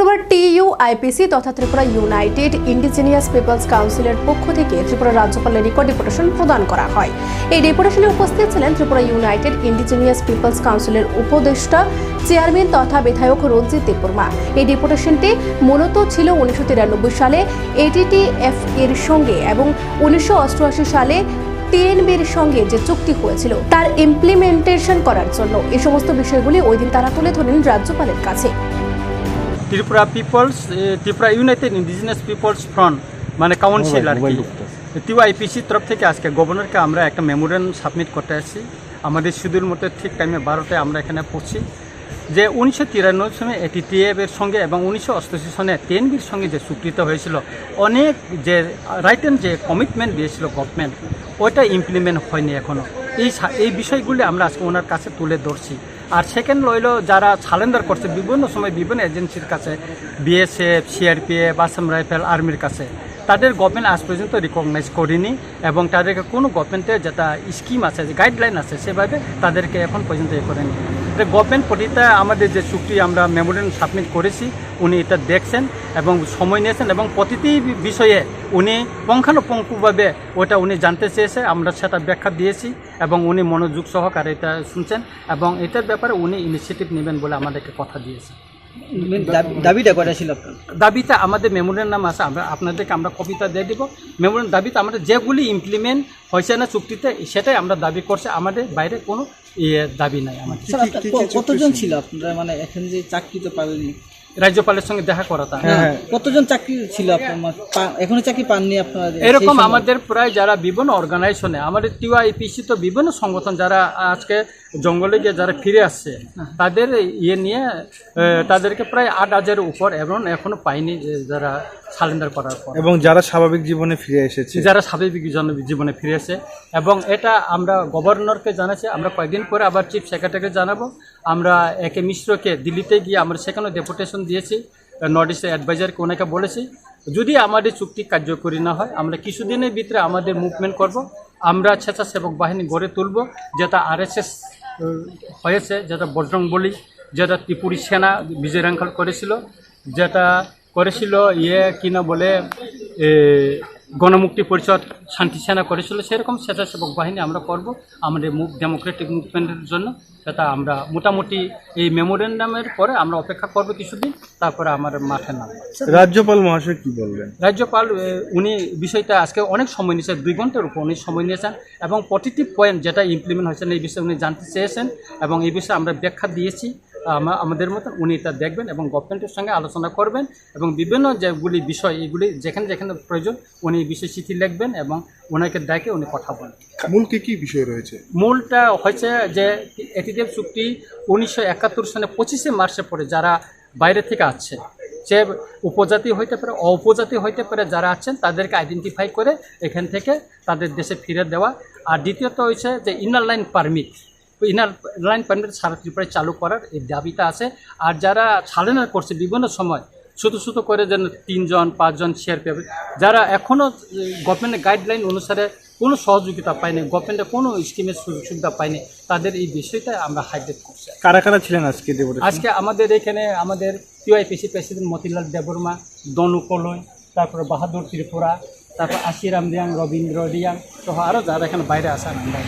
শুক্রবার TU, IPC তথা Tripura United indigenous people's কাউন্সিলের পক্ষ থেকে ত্রিপুরা রাজ্যপালের নিকট ডেপুটেশন প্রদান করা হয়। এই ডেপুটেশনে উপস্থিত ছিলেন ত্রিপুরা ইউনাইটেড ইন্ডিজিনিয়াস পিপলস কাউন্সিলের উপদেষ্টা, চেয়ারম্যান তথা বিধায়ক রঞ্জিত দেববর্মা। এই ডেপুটেশনটি মূলত ছিল উনিশশো তিরানব্বই সালে এটিটিএফ এর সঙ্গে এবং উনিশশো অষ্টআশি সালে টিএনবির সঙ্গে যে চুক্তি হয়েছিল, তার ইমপ্লিমেন্টেশন করার জন্য। এই সমস্ত বিষয়গুলি ওই দিন তারা তুলে ধরেন রাজ্যপালের কাছে। Tripura people's Tripura united indigenous people's front মানে কাউন্সিল আর কি। টিওআইপিসির তরফ থেকে আজকে গভর্নরকে আমরা একটা মেমোরেন্ডাম সাবমিট করতে আসছি। আমাদের শিডিউল মতো ঠিক টাইমে বারোটায় আমরা এখানে পড়ছি যে উনিশশো তিরানব্বই সনে এটি টিএফ এর সঙ্গে এবং উনিশশো অষ্টাশি সনে টেনবির সঙ্গে যে স্বীকৃত হয়েছিল অনেক যে রাইট অ্যান্ড যে কমিটমেন্ট দিয়েছিল গভর্নমেন্ট ওইটা ইমপ্লিমেন্ট হয়নি এখনও এই এই বিষয়গুলি আমরা আজকে ওনার কাছে তুলে ধরছি। আর সেকেন্ড লইল যারা সালেন্ডার করছে, বিভিন্ন সময় বিভিন্ন এজেন্সির কাছে বিএসএফ সিআরপিএফ আসাম রাইফেল আর্মির কাছে, তাদের গভর্নমেন্ট আজ পর্যন্ত রিকগনাইজ করিনি এবং তাদেরকে কোনো গভর্নমেন্টের যেটা স্কিম আছে, যে গাইডলাইন আছে, সেভাবে তাদেরকে এখন পর্যন্ত এ করেনি। গভর্নমেন্ট প্রতিটা আমাদের যে চুক্তি আমরা মেমোরেন্ডাম সাবমিট করেছি, উনি এটা দেখছেন এবং সময় নিয়েছেন এবং প্রতিটি বিষয়ে উনি পুঙ্খানুপুঙ্খভাবে ওটা উনি জানতে চেয়েছে, আমরা সেটা ব্যাখ্যা দিয়েছি এবং উনি মনোযোগ সহকারে এটা শুনছেন এবং এটার ব্যাপারে উনি ইনিশিয়েটিভ নেবেন বলে আমাদেরকে কথা দিয়েছে। দাবিটা করা ছিল আপনার? দাবিতে আমাদের মেমোরিয়াল নাম আছে আমরা আপনাদেরকে আমরা কবিতা দিয়ে দিব। মেমোরিয়াল দাবিতে আমাদের যেগুলি ইমপ্লিমেন্ট হয়েছে না চুক্তিতে সেটাই আমরা দাবি করছি। আমাদের বাইরে কোনো ইয়ে দাবি নাই আমাদের কতজন ছিল আপনারা? মানে এখন যে চাকরি তো পাবেনি রাজ্যপালের সঙ্গে দেখা করা তা। হ্যাঁ, কতজন চাকরি ছিল আপনার? এখনও চাকরি পাননি আপনারা? এরকম আমাদের প্রায় যারা বিভিন্ন অর্গানাইজেশনে আমাদের টিওআইপিসি তো বিভিন্ন সংগঠন যারা আজকে জঙ্গলে গিয়ে যারা ফিরে আসছে তাদের ইয়ে নিয়ে তাদেরকে প্রায় আট হাজারের উপর এবং এখনও পাইনি যারা সালেন্ডার করার পর। এবং যারা স্বাভাবিক জীবনে ফিরে এসেছে। যারা স্বাভাবিক জীবনে ফিরে ফিরেছে এবং এটা আমরা গভর্নরকে জানাচ্ছি আমরা কয়েকদিন পরে আবার চিফ সেক্রেটারিকে জানাব। আমরা একে মিশ্রকে দিল্লিতে গিয়ে আমরা সেখানে ডেপুটেশন দিয়েছি নর্থ ইস্টের অ্যাডভাইজারকে ওনাকে বলেছি। যদি আমাদের চুক্তি কার্যকরী না হয় আমরা কিছুদিনের ভিতরে আমাদের মুভমেন্ট করব আমরা স্বেচ্ছাসেবক বাহিনী গড়ে তুলব যেটা আরএসএস হয়েছে, যেটা বজরং বলি, যেটা ত্রিপুরী সেনা বিজয় রাঙ্খাল করেছিল, যেটা করেছিল ইয়ে কিনা বলে গণমুক্তি পরিষদ শান্তি সেনা করেছিল সেরকম স্বেচ্ছাসেবক বাহিনী আমরা করব আমাদের মুভ ডেমোক্রেটিক মুভমেন্টের জন্য। সেটা আমরা মোটামুটি এই মেমোরেন্ডামের পরে আমরা অপেক্ষা করব কিছুদিন তারপরে আমার মাঠে নাম রাজ্যপাল মহাশয় কি বললেন? রাজ্যপাল উনি বিষয়টা আজকে অনেক সময় নিয়েছেন দুই ঘণ্টার উপর উনি সময় নিয়েছেন এবং প্রতিটি পয়েন্ট যেটা ইমপ্লিমেন্ট হয়েছে এই বিষয়ে উনি জানতে চেয়েছেন এবং এই বিষয়ে আমরা ব্যাখ্যা দিয়েছি। আমাদের মতন উনি এটা দেখবেন এবং গভর্নমেন্টের সঙ্গে আলোচনা করবেন এবং বিভিন্ন যেগুলি বিষয় এগুলি যেখানে যেখানে প্রয়োজন উনি এই বিষয়ে চিঠি লিখবেন এবং ওনাকে ডেকে উনি কথা বলেন মূল কী কি বিষয় রয়েছে? মূলটা হয়েছে যে এটিএফ চুক্তি উনিশশো একাত্তর সনে পঁচিশে মার্চের পরে যারা বাইরে থেকে আসছে সে উপজাতি হইতে পারে অউপজাতি হইতে পারে যারা আছেন তাদেরকে আইডেন্টিফাই করে এখান থেকে তাদের দেশে ফিরে দেওয়া। আর দ্বিতীয়ত হয়েছে যে inner line permit inner line permit সারা ত্রিপুরায় চালু করার এই দাবিটা আছে। আর যারা ছালেনার করছে বিভিন্ন সময় শুধু শুধু করে যেন তিনজন পাঁচজন শেয়ার পাবে যারা এখনও গভর্নমেন্টের গাইডলাইন অনুসারে কোনো সহযোগিতা পায়নি গভর্নমেন্টের কোনো স্কিমের সুযোগ সুবিধা পায়নি তাদের এই বিষয়টা আমরা হাইলাইট করছি। কারা কারা ছিলেন আজকে আজকে আমাদের এখানে আমাদের টিওআইপিসি প্রেসিডেন্ট মতিলাল দেববর্মা দনু কলই তারপরে বাহাদুর ত্রিপুরা তারপর আশিরাম রিয়াং রবীন্দ্র রিয়াং সহ আরও যারা এখানে বাইরে আসেন আমরা